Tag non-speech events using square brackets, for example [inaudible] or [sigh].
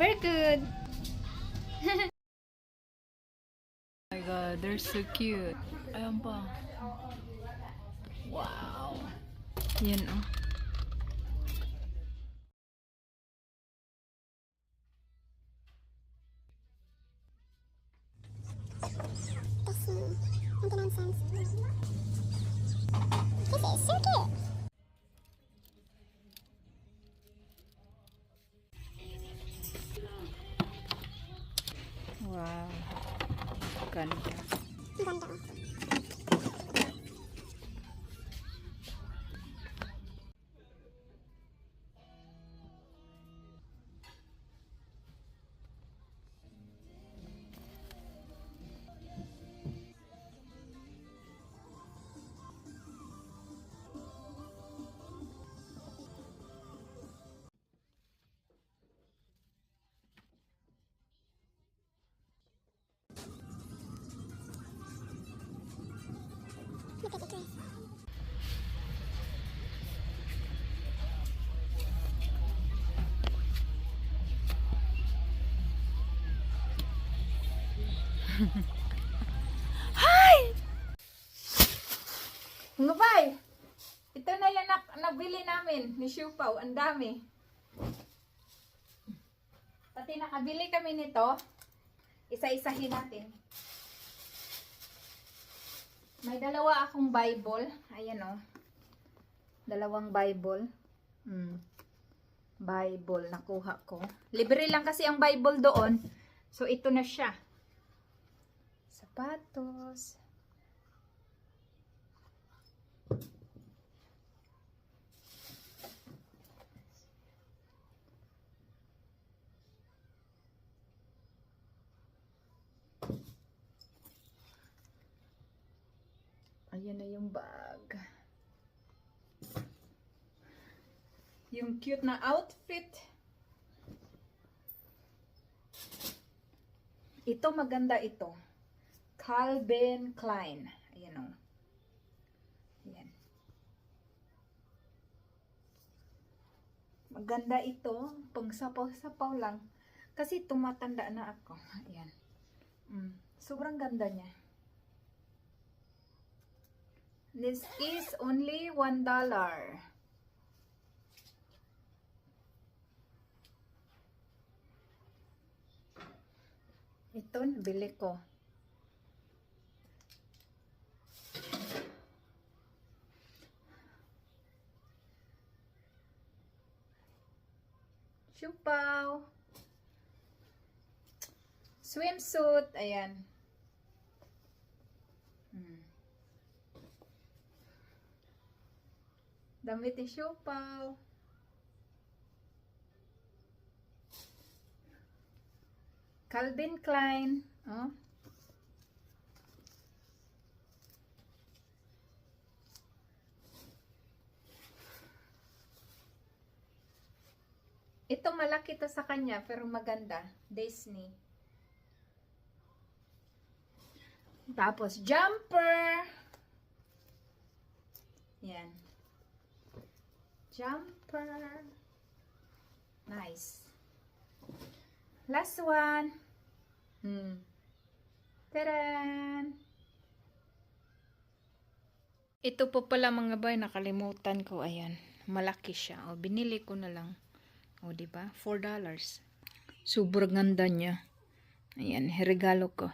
very good. [laughs] oh my god, they're so cute. Ayan pa. Wow. Yan oh. Bessie, and the nonsense. This is so cute. Ganda. Look at the dress. Mga bay! Ito na yan na, nabili namin ni Siupaw. Ang dami. Pati nakabili kami nito. Isa-isahin natin. May dalawa akong Bible. Ayan o. Dalawang Bible. Hmm. Bible. Nakuha ko. Libre lang kasi ang Bible doon. So, ito na siya. Sapatos. Ayan na yung bag. Yung cute na outfit. Ito maganda ito. Calvin Klein. Ayan o. Ayan. Maganda ito. Pang sapaw-sapaw lang. Kasi tumatanda na ako. Ayan. Mm. Sobrang ganda niya. This is only one dollar. Ito, nabili ko. Siupaw. Swimsuit. Ayan. Damit ni Siupaw. Calvin Klein. Oh. Ito malaki to sa kanya pero maganda. Disney. Tapos jumper. Yan. Jumper. Nice. Last one. Hmm. Taran! Ito po pala mga bay, nakalimutan ko. Ayan, malaki siya. O, binili ko na lang. O, di ba? $4. Sobrang ganda niya. Ayan, regalo ko.